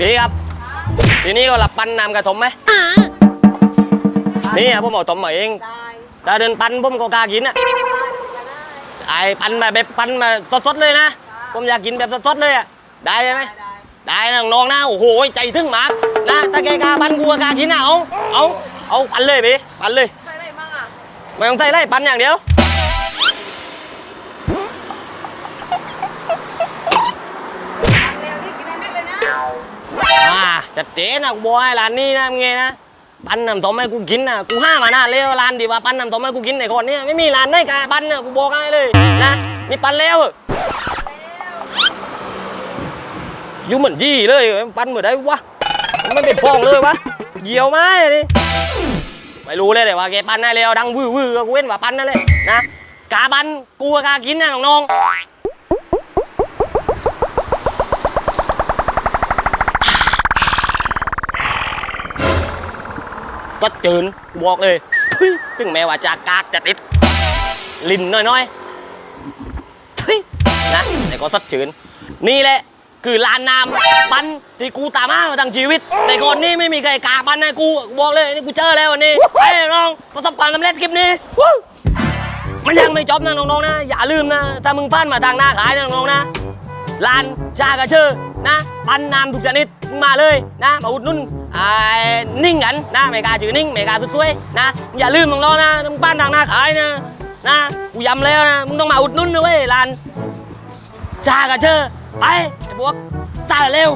พี่ครับ ทีนี้ก็รับปันน้ำกระถมไหมนี่อะผมเอาถมมาเองได้ถ้าเดินปันผมก็กล้ากินอะได้ดูกันได้ไอ้ปันมาแบบปันมาสดๆเลยนะ ผมอยากกินแบบสดๆเลยอะได้ไหมได้ได้นะน้องๆนะโอ้โหใจถึงหมากนะถ้าแกกล้าปันกูก็กล้ากินนะเอาเอาเอาปันเลยพี่ปันเลยใส่อะไรมั่งอะไม่ต้องใส่ไรปันอย่างเดียว จัดเจ๊นะกูบอกให้ร้านนี้นะมึงไงนะปั้นน้ำต้มให้กูกินนะกูห้ามานานแล้วร้านที่ว่าปั้นน้ำต้มให้กูกินในคนเนี้ไม่มีร้านไหนกาปั้นนะกูบอกให้เลยนะนี่ปั้นแล้วอยู่เหมือนยี่เลย ปั้นเหมือนได้วะไม่เป็นฟองเลยวะเหี่ยวไหมนี่ไม่รู้เลยแต่ว่าแกปั้นให้แล้วดังวื้อวื้อกูเว้นว่าปั้นนั่นแหละนะกาปั้นกูกากินนะน้องๆ ก็จืนบอกเลยเฮ้ยถึงแม้ว่าจะกากจะติดลิ้นน้อยๆนะแต่ก็สดชื่นนี่แหละคือลานน้ำปันที่กูตามมามาทั้งชีวิต แต่ก่อนนี้ไม่มีใครกาปันให้กูบอกเลยนี่กูเจอแล้ววันนี้ไอ้น้องประสบความสำเร็จคลิปนี้มันยังไม่จบนะน้องๆนะ อย่าลืมนะ ถ้ามึงพันมาทางหน้าขายนะน้องๆนะร้านชากระเชอนะ ปันน้ำทุกชนิดมาเลยนะมาอุดนุ่น นิ่งกันนะเม่กาจือนิ่งเม่กาสุดตัวยนะอย่าลืมมึงรอนะมึงปั้นทางหน้าขายนะนะกูย้ำแล้วนะมึงต้องมาอุดนุ่นนะเว้ยลานจ้ากระเชอไปไอ้พวกซาเร็ว